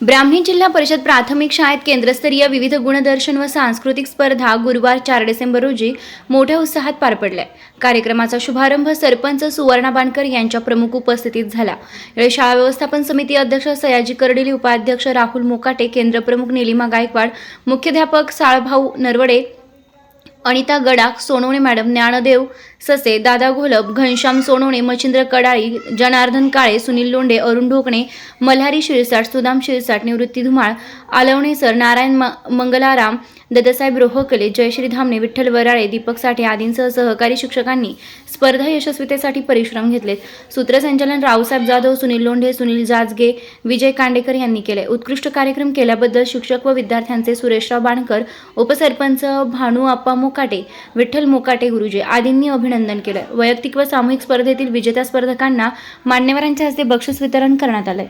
ब्राह्मणी जिल्हा परिषद प्राथमिक शाळेत केंद्रस्तरीय विविध गुणदर्शन व सांस्कृतिक स्पर्धा गुरुवार चार डिसेंबर रोजी मोठ्या उत्साहात पार पडल्या. कार्यक्रमाचा शुभारंभ सरपंच सुवर्णा बाणकर यांच्या प्रमुख उपस्थितीत झाला. यावेळी शाळा व्यवस्थापन समिती अध्यक्ष सयाजी कर्डिली उपाध्यक्ष राहुल मोकाटे केंद्रप्रमुख निलिमा गायकवाड मुख्याध्यापक साळभाऊ नरवडे अनिता गडाख सोनवणे मॅडम ज्ञानदेव ससे दादा घोलप घनश्याम सोनवणे मच्छिंद्र कडाळी जनार्दन काळे सुनील लोंढे अरुण ढोकणे मल्हारी शिरसाट सुदाम शिरसाट निवृत्ती धुमाळ आलवणे सर नारायण म मंगलाराम दत्तसाहेब रोहकले जयश्री धामणे विठ्ठल वराळे दीपक साठे आदींसह सहकारी शिक्षकांनी स्पर्धा यशस्वीतेसाठी परिश्रम घेतलेत सूत्रसंचालन रावसाहेब जाधव सुनील लोंढे सुनील जाजगे विजय कांडेकर यांनी केले. उत्कृष्ट कार्यक्रम केल्याबद्दल शिक्षक व विद्यार्थ्यांचे सुरेशराव बाणकर उपसरपंच भानू आप्पा मोकाटे विठ्ठल मोकाटे गुरुजी आदींनी अभिनंदन केलं. वैयक्तिक व सामूहिक स्पर्धेतील विजेत्या स्पर्धकांना मान्यवरांच्या हस्ते बक्षीस वितरण करण्यात आलंय.